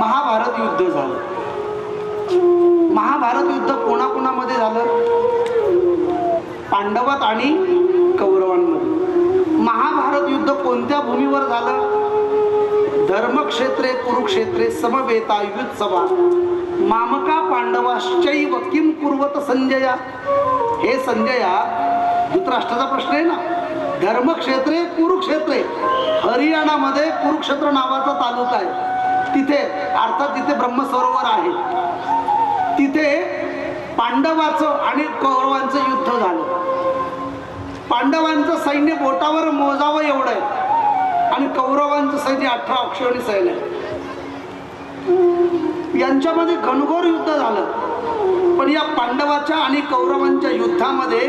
महाभारत युद्ध झालं. महाभारत युद्ध कोणाकोणामध्ये झालं? पांडवात आणि कौरवांमध्ये. महाभारत युद्ध कोणत्या भूमीवर झालं? धर्मक्षेत्रे कुरुक्षेत्रे समवेता युत्सवा मामका पांडवाश्चैव किम कुर्वत संजया? हे संजया धृतराष्ट्राचा प्रश्न आहे ना. धर्मक्षेत्रे कुरुक्षेत्रे. हरियाणामध्ये कुरुक्षेत्र नावाचा तालुका आहे. तिथे अर्थात तिथे ब्रह्मसरोवर आहे. तिथे पांडवाचं आणि कौरवांचं युद्ध झालं. पांडवांचं सैन्य बोटावर मोजावं एवढं आहे. आणि कौरवांचं सैन्य अठरा अक्षरणी सैन्य आहे. यांच्यामध्ये घनघोर युद्ध झालं. पण या पांडवाच्या आणि कौरवांच्या युद्धामध्ये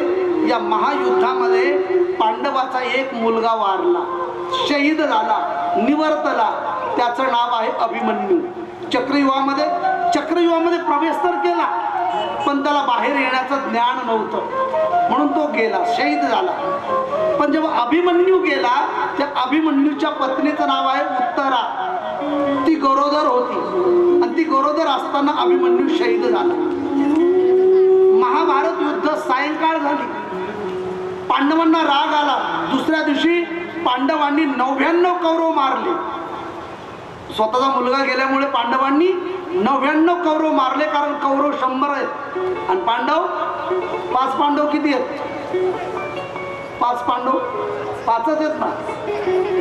या महायुद्धामध्ये पांडवाचा एक मुलगा वारला. शहीद झाला निवर्तला. त्याचं नाव आहे अभिमन्यू. चक्रयुवामध्ये चक्रयुगामध्ये प्रवेश तर केला पण त्याला बाहेर येण्याचं ज्ञान नव्हतं. म्हणून तो गेला शहीद झाला. पण जेव्हा अभिमन्यू गेला त्या अभिमन्यूच्या पत्नीचं नाव आहे उत्तरा. ती गरोदर होती. आणि ती गरोदर असताना अभिमन्यू शहीद झाला. महाभारत युद्ध सायंकाळ झाली. पांडवांना राग आला. दुसऱ्या दिवशी पांडवांनी नव्याण्णव कौरव मारले. स्वतःचा मुलगा गेल्यामुळे पांडवांनी नव्याण्णव कौरव मारले कारण कौरव शंभर आहेत. आणि पांडव पाच पांडव किती आहेत? पाच पांडव? पाचच आहेत ना?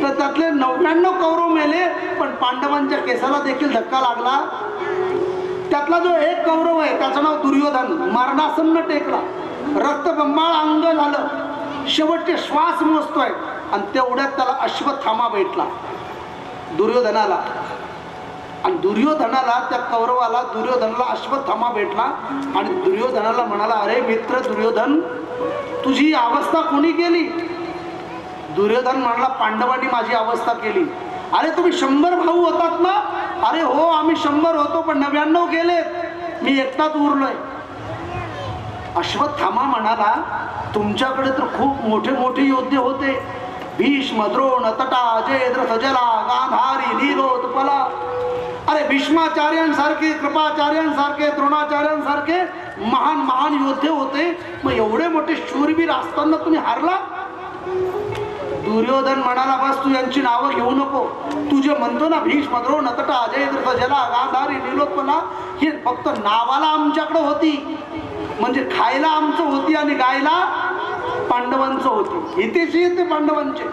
तर त्यातले नव्याण्णव कौरव मेले पण पांडवांच्या केसाला देखील धक्का लागला. त्यातला जो एक कौरव आहे त्याचं नाव दुर्योधन. मरणासन्न टेकला. रक्तबंबाळ अंग झालं. शेवटचे श्वास मोजतोय. आणि तेवढ्यात त्याला अश्वत्थामा भेटला. दुर्योधनाला. आणि दुर्योधनाला त्या कौरवाला दुर्योधनाला अश्वत्थामा भेटला. आणि दुर्योधनाला म्हणाला अरे मित्र दुर्योधन तुझी अवस्था कोणी केली? दुर्योधन म्हणाला पांडवांनी माझी अवस्था केली. अरे तुम्ही शंभर भाऊ होतात ना? अरे हो आम्ही शंभर होतो पण नव्याण्णव गेलेत. मी एकटाच उरलोय. अश्वत्थामा म्हणाला तुमच्याकडे तर खूप मोठे मोठे योद्धे होते. भीष्म द्रोण तटा जयद्र सजला गांधारी नीलोत्पला अरे भीष्माचार्यांसारखे कृपाचार्यांसारखे द्रोणाचार्यांसारखे महान महान योद्धे होते. मग एवढे मोठे शूरवीर असताना तुम्ही हारला? दुर्योधन म्हणाला बस तू यांची नावं घेऊ नको. तू जे म्हणतो ना भीष्म द्रोण तटा अजय जला गांधारी नीलोत्पला हे फक्त नावाला आमच्याकडे होती. म्हणजे खायला आमचं होती आणि गायला पांडवांचं होती. हितेशी ते पांडवांचे.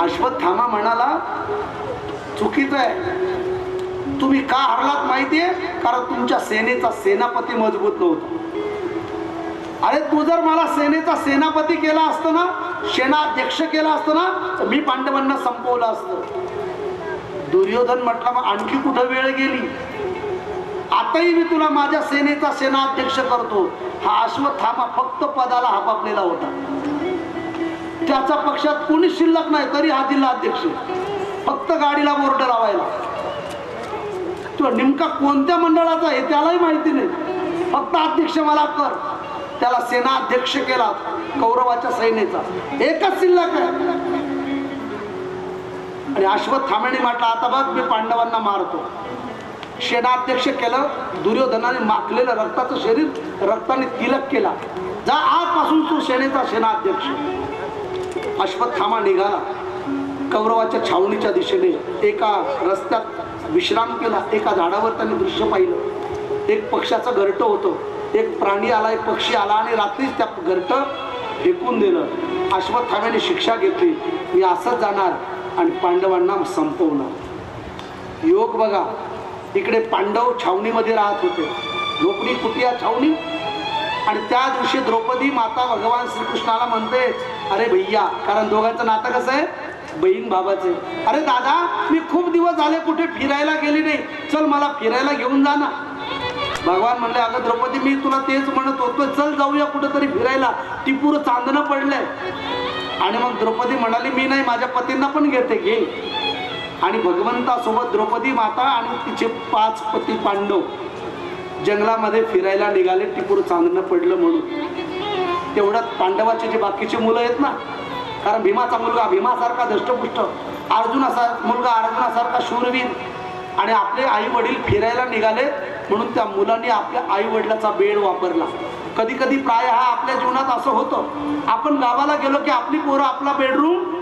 अश्वत्थामा म्हणाला चुकीचं आहे. तुम्ही का हरलात माहितीये? कारण तुमच्या सेनेचा सेनापती मजबूत नव्हता. अरे तू जर मला सेनेचा सेनापती केला असत ना सेनाध्यक्ष केला असतं ना तर मी पांडवांना संपवलं असतं. दुर्योधन म्हटलं मग आणखी कुठं वेळ गेली? आताही मी तुला माझ्या सेनेचा सेनाध्यक्ष करतो. हा अश्वत्थामा फक्त पदाला हापापलेला होता. त्याचा पक्षात कोणी शिल्लक नाही तरी हा जिल्हा अध्यक्ष फक्त गाडीला बोर्ड लावायला. तो नेमका कोणत्या मंडळाचा आहे त्यालाही माहिती नाही. फक्त अध्यक्ष मला कर. त्याला सेना अध्यक्ष केला कौरवाच्या सैनेचा एकच शिल्लक आहे. आणि अश्वत्थामाने म्हटलं आता बघ मी पांडवांना मारतो. शेणाध्यक्ष केलं दुर्योधनाने माखलेलं रक्ताचं शरीर रक्ताने तिलक केला. जा आजपासून तो सेनेचा सेनाध्यक्ष. अश्वत्थामा निघाला. कौरवाच्या छावणीच्या दिशेने एका रस्त्यात विश्राम केला. एका झाडावर त्यांनी दृश्य पाहिलं. एक पक्षाचं घरटं होतं. एक प्राणी आला एक पक्षी आला आणि रात्रीच त्या घरटं फेकून दिलं. अश्वत्थाम्याने शिक्षा घेतली. मी असंच जाणार आणि पांडवांना संपवणार. योग बघा. इकडे पांडव छावणीमध्ये राहत होते. झोपडी कुटिया छावणी? आणि त्या दिवशी द्रौपदी माता भगवान श्रीकृष्णाला म्हणते अरे भैया कारण दोघांचं नातं कसं आहे? बहीण भावाचे अरे दादा मी खूप दिवस झाले कुठे फिरायला गेली नाही. चल मला फिरायला घेऊन जा ना. भगवान म्हणले अगं द्रौपदी मी तुला तेच म्हणत होतो चल जाऊया कुठेतरी फिरायला. टिपूर चांदणं पडलंय. आणि मग द्रौपदी म्हणाली मी नाही माझ्या पतींना पण घेते घे आणि भगवंतासोबत द्रौपदी माता आणि तिचे पाच पती पांडव जंगलामध्ये फिरायला निघाले टिपूर चांदणं पडलं म्हणून. तेवढ्यात पांडवाचे जे बाकीचे मुलं आहेत ना कारण भीमाचा मुलगा भीमासारखा दष्टपुष्ट अर्जुनासा मुलगा अर्जुनासारखा शूरवीर आणि आपले आई वडील फिरायला निघाले म्हणून त्या मुलांनी आपल्या आई वडिलाचा बेड वापरला. कधी कधी प्राय हा आपल्या जीवनात असं होतं. आपण गावाला गेलो की आपली पोरं आपला बेडरूम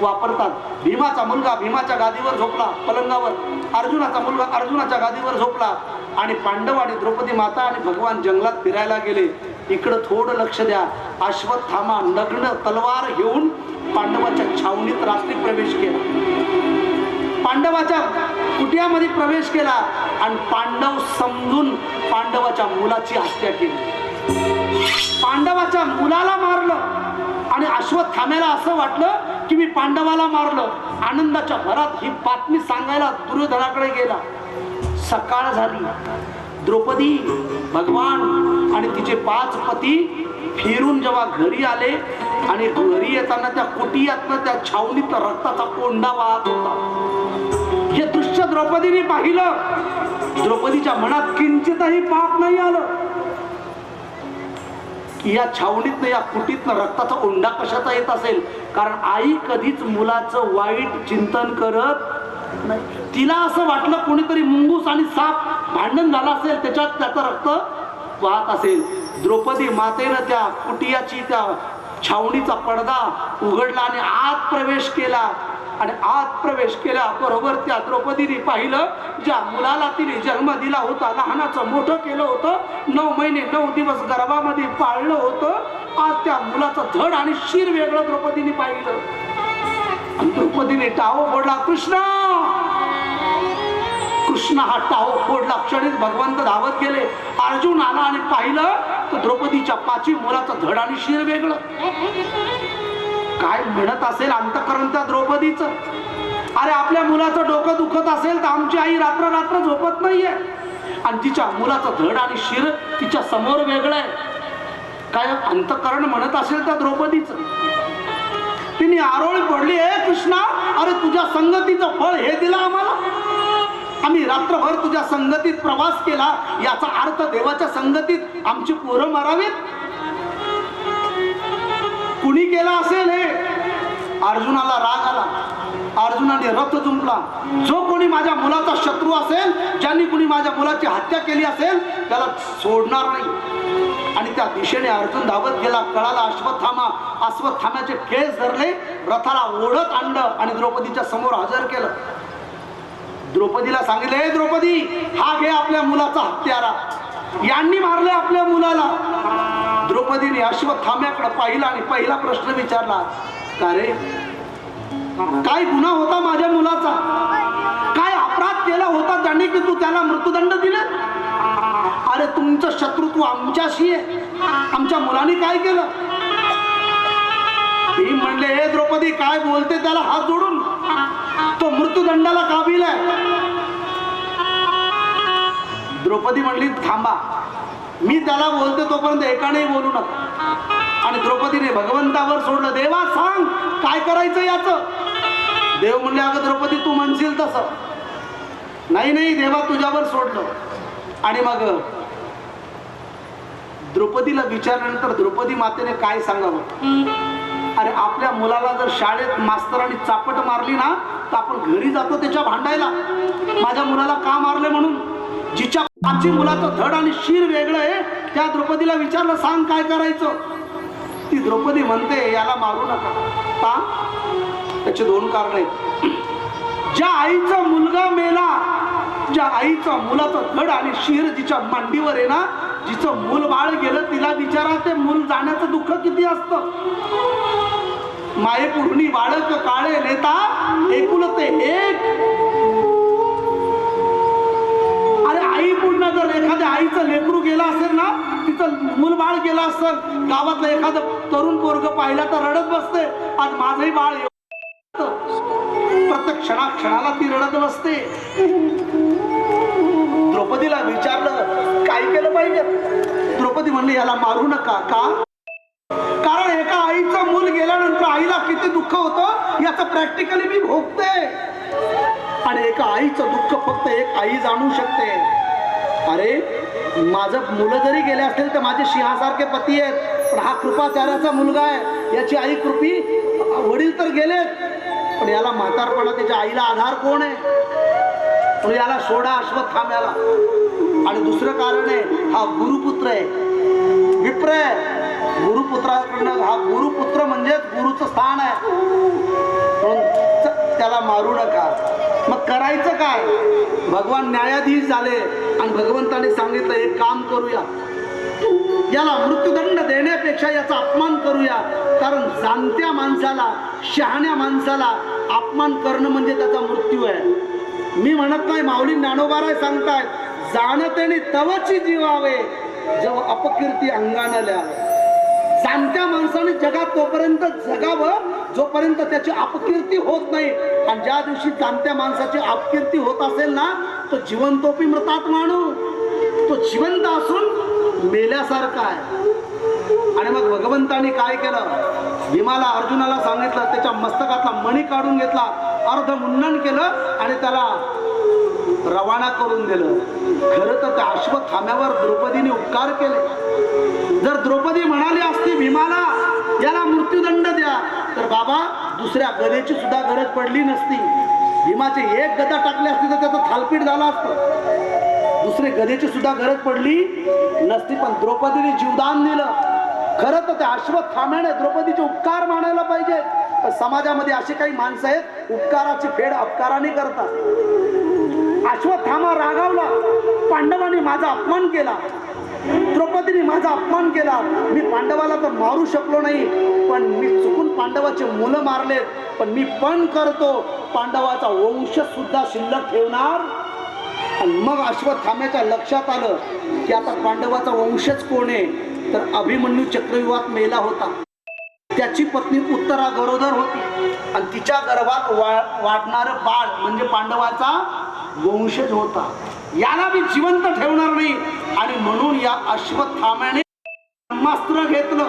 वापरतात. भीमाचा मुलगा भीमाच्या गादीवर झोपला पलंगावर. अर्जुनाचा मुलगा अर्जुनाच्या गादीवर झोपला. आणि पांडव आणि द्रौपदी माता आणि भगवान जंगलात फिरायला गेले. इकडं थोडं लक्ष द्या. अश्वत्थामा नग्न तलवार घेऊन पांडवाच्या छावणीत रात्री प्रवेश केला. पांडवाच्या कुटियामध्ये प्रवेश केला आणि पांडव समजून पांडवाच्या मुलाची हत्या केली. पांडवाच्या मुलाला मारलं आणि अश्वत्थाम्याला असं वाटलं की मी पांडवाला मारलं. आनंदाच्या भरात ही बातमी सांगायला दुर्योधनाकडे गेला. सकाळ झाली. द्रौपदी भगवान आणि तिचे पाच पती फिरून जेव्हा घरी आले आणि घरी येताना त्या कुटियातनं त्या छावणीत रक्ताचा कोंडा वाहत होता. हे दृश्य द्रौपदीने पाहिलं. द्रौपदीच्या मनात किंचितही पाप नाही आलं. या छावणीतनं या कुटीतनं रक्ताचा ओंडा कशाचा येत असेल? कारण आई कधीच मुलाचं वाईट चिंतन करत नाही. तिला असं वाटलं कोणीतरी मुंगूस आणि साप भांडण झालं असेल त्याच्यात त्याचं रक्त वाहत असेल. द्रौपदी मातेनं त्या कुटियाची त्या छावणीचा पडदा उघडला आणि आत प्रवेश केला. आणि आत प्रवेश केला बरोबर त्या द्रौपदीने पाहिलं ज्या मुलाला तिने जन्म दिला होता लहानाचं मोठं केलं होतं नऊ महिने नऊ दिवस गर्भामध्ये पाळलं होतं आज त्या मुलाचं धड आणि शिर वेगळं द्रौपदीने पाहिलं. आणि द्रौपदीने टावो फोडला कृष्ण! कृष्ण हा टावो फोडला क्षणीच भगवंत धावत गेले. अर्जुन आला आणि पाहिलं तर द्रौपदीच्या पाची मुलाचं धड आणि शिर वेगळं. काय म्हणत असेल अंतकरण त्या द्रौपदीच? अरे आपल्या मुलाचं डोकं दुखत असेल तर आमची आई रात्र रात्र झोपत नाहीये. आणि तिच्या मुलाचं धड आणि शिर तिच्या समोर वेगळं आहे. काय अंतकरण म्हणत असेल त्या द्रौपदीच? तिने आरोळी पडली हे कृष्णा अरे तुझ्या संगतीचं फळ हे दिलं आम्हाला. आम्ही रात्रभर तुझ्या संगतीत प्रवास केला याचा अर्थ देवाच्या संगतीत आमची पोरं मारावीत. कुणी केला असेल हे? अर्जुनाला राग आला. अर्जुनाने रथ जुंपला. जो कोणी माझ्या मुलाचा शत्रू असेल ज्यांनी कुणी माझ्या मुलाची हत्या केली असेल त्याला सोडणार नाही. आणि त्या दिशेने अर्जुन धावत गेला. कळाला अश्वत्थामा अश्वत्थाम्याचे केस धरले रथाला ओढत आणलं आणि द्रौपदीच्या समोर हजर केलं. द्रौपदीला सांगितले हे द्रौपदी हा घे आपल्या मुलाचा हत्यारा. यांनी मारले आपल्या मुलाला. द्रौपदीने अश्वथाम्याकडे पाहिला आणि पहिला प्रश्न विचारला का रे? काय गुन्हा होता माझ्या मुलाचा? काय अपराध केला होता ज्याने की तू त्याला मृत्यूदंड दिला? अरे तुमचं शत्रुत्व आमच्याशी आहे. आमच्या मुलाने काय केलं? मी म्हणले हे द्रौपदी काय बोलते त्याला हात जोडून? तो मृत्यूदंडाला काबिल आहे. द्रौपदी म्हणली थांबा. मी त्याला बोलते तोपर्यंत एकानेही बोलू नका. आणि द्रौपदीने भगवंतावर सोडलं देवा सांग काय करायचं याच? देव म्हणले अगं द्रौपदी तू म्हणशील तसं. नाही नाही देवा तुझ्यावर सोडलं. आणि मग द्रौपदीला विचारल्यानंतर द्रौपदी मातेने काय सांगावं? अरे आपल्या मुलाला जर शाळेत मास्तरांनी चापट मारली ना तर आपण घरी जातो त्याच्या भांडायला. माझ्या मुलाला का मारले म्हणून? जिच्या आजी मुलाचं धड आणि शिर वेगळं आहे त्या द्रौपदीला विचारलं सांग काय करायचं? ती द्रौपदी म्हणते याला मारू नका. का? त्याचे दोन कारण आहेत. ज्या आईचा मुलगा मेला ज्या आईचा मुलाचं धड आणि शिर जिच्या मांडीवर आहे ना जिचं मूल बाळ गेलं तिला विचारा ते मूल जाण्याचं दुःख किती असतं? माये पूर्णी बाळक काळे नेता एकुलते एक एखाद्या आईचं लेकरू गेलं असेल ना तिचं मूल बाळ गेलं असेल गावातलं एखादं तरुण पोरग पाहिला तर रडत बसते. आज माझंही बाळ प्रत्येक क्षणा क्षणाला ती रडत बसते. द्रौपदीला विचारलं काय केलं पाहिजे? द्रौपदी म्हणले याला मारू नका. का? कारण एका आईचं मूल गेल्यानंतर आईला किती दुःख होतं याचं प्रॅक्टिकली मी भोगते. आणि एका आईचं दुःख फक्त एक आई जाणू शकते. अरे माझं मुलं जरी गेले असतील तर माझे सिंहासारखे पती आहेत पण हा कृपाचार्याचा मुलगा आहे. याची आई कृपी वडील तर गेलेत पण याला म्हातारपणा त्याच्या आईला आधार कोण आहे? पण याला सोडा अश्वत्थाम्याला आणि दुसरं कारण आहे हा गुरुपुत्र आहे. विप्र आहे. गुरुपुत्राकडनं हा गुरुपुत्र म्हणजेच गुरुचं स्थान आहे. म्हणून त्याला मारू नका. मग करायचं काय? भगवान न्यायाधीश झाले आणि भगवंताने सांगितलं एक काम करूया. याला मृत्यूदंड देण्यापेक्षा याचा अपमान करूया. कारण जाणत्या माणसाला शहाण्या माणसाला अपमान करणं म्हणजे त्याचा मृत्यू आहे. मी म्हणत नाही माऊली ज्ञानोबाराय सांगतायत जाणतेने तवची जीवावे. जेव्हा अपकीर्ती अंगानं ल्यावे. जाणत्या माणसाने जगात तोपर्यंत जगावं जोपर्यंत त्याची अपकीर्ती होत नाही आणि ज्या दिवशी जाणत्या माणसाची अपकीर्ती होत असेल ना तो जिवंतोपी मृतात माणू तो जिवंत असून मेल्यासारखा आहे. आणि मग भगवंतानी काय केलं? भीमाला अर्जुनाला सांगितलं त्याच्या मस्तकातला मणी काढून घेतला अर्ध मुंडन केलं आणि त्याला रवाना करून दिलं. खरं तर त्या अश्वत्थाम्यावर द्रौपदीने उपकार केले. जर द्रौपदी म्हणाली असती भीमाला मृत्यूदंड द्या. तर बाबा दुसऱ्या गदेची सुद्धा गरज पडली नसती. भीमाचे एक गदा टाकली असती तर त्याचं थालपीट झालं असतं. दुसरी गदेची सुद्धा गरज पडली नसती पण द्रौपदीने जीवदान दिलं. खरं तर त्या अश्वत्थाम्याने द्रौपदीचे उपकार मानायला पाहिजे. पण समाजामध्ये अशी काही माणसं आहेत उपकाराची फेड अपकाराने करतात. अश्वत्थामा रागावला. पांडवाने माझा अपमान केला. द्रौपदीने माझा अपमान केला. मी पांडवाला तर मारू शकलो नाही. पण मी चुकून पांडवाचे मुलं मारलेत पण मी पण करतो. पांडवाचा वंश सुद्धा शिल्लक ठेवणार. आणि मग अश्वत्थाम्याच्या लक्षात आलं की आता पांडवाचा वंशच कोण आहे? तर अभिमन्यू चक्रव्यूहात मेला होता. त्याची पत्नी उत्तरा गरोदर होती. आणि तिच्या गर्भात वा वाढणारं बाळ म्हणजे पांडवाचा वंशज होता. याला मी जिवंत ठेवणार नाही. आणि म्हणून या अश्वत्थाम्याने ब्रह्मास्त्र घेतलं.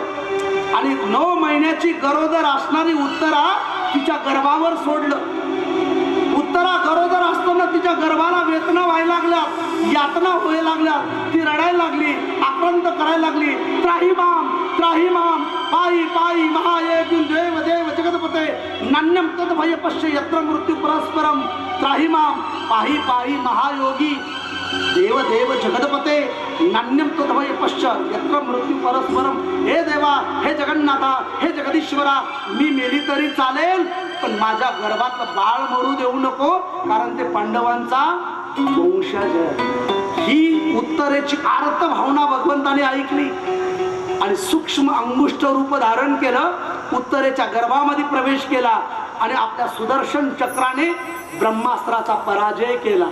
आणि नऊ महिन्याची गरोदर असणारी उत्तरा तिच्या गर्भावर सोडलं. उत्तरा गरोदर असताना तिच्या गर्भाला वेदना व्हायला लागल्या यातना व्हायला लागल्या ती रडायला लागली आक्रंत करायला लागली. त्राहिमाम त्राहिमाम पायी पायी महाये देव देव जगतपते नान्यम तद भय पश्य यत्र मृत्यू परस्परम. त्राहिमाम पाही पाही महायोगी देवदेव देव जगदपते नान्यम तद्भय पश्च यत्र मृत्यू परस्परम हे देवा हे जगन्नाथा हे जगदीश्वरा मी मेली तरी चालेल पण माझ्या गर्भातलं बाळ मरू देऊ नको कारण ते पांडवांचा वंशज ही उत्तरेची आर्त भावना भगवंताने ऐकली आणि सूक्ष्म अंगुष्ठ रूप धारण केलं उत्तरेच्या गर्भामध्ये प्रवेश केला आणि आपल्या सुदर्शन चक्राने ब्रह्मास्त्राचा पराजय केला.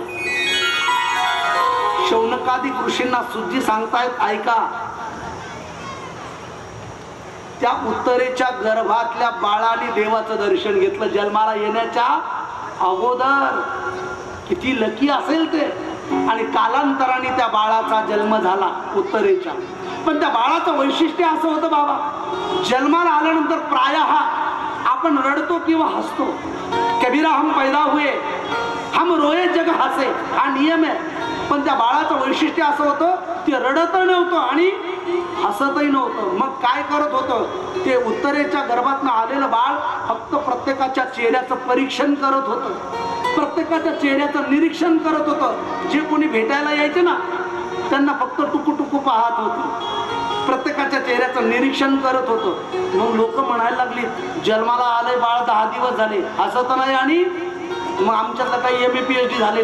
शौनकादी ऋषींना सुद्धी सांगतायत ऐका त्या उत्तरेच्या गर्भातल्या बाळाने देवाचं दर्शन घेतलं जन्माला येण्याच्या अगोदर. किती लकी असेल ते. आणि कालांतराने त्या बाळाचा जन्म झाला उत्तरेच्या. पण त्या बाळाचं वैशिष्ट्य असं होतं बाबा जन्माला आल्यानंतर प्राय आपण रडतो किंवा हसतो. कबीरा हम पैदा हुए हम रोये जग हसे हा नियम आहे. पण त्या बाळाचं वैशिष्ट्य असं होतं ते रडत नव्हतं आणि हसतही नव्हतं. मग काय करत होतं? ते उत्तरेच्या गर्भातनं आलेलं बाळ फक्त प्रत्येकाच्या चेहऱ्याचं परीक्षण करत होतं. प्रत्येकाच्या चेहऱ्याचं निरीक्षण करत होतं. जे कोणी भेटायला यायचे ना त्यांना फक्त टुकू टुकू पाहत होते. प्रत्येकाच्या चेहऱ्याचं निरीक्षण करत होतं. मग लोक म्हणायला लागली जन्माला आले बाळ दहा दिवस झाले. असं तर नाही आणि मग आमच्यातलं काही M A P H D झाले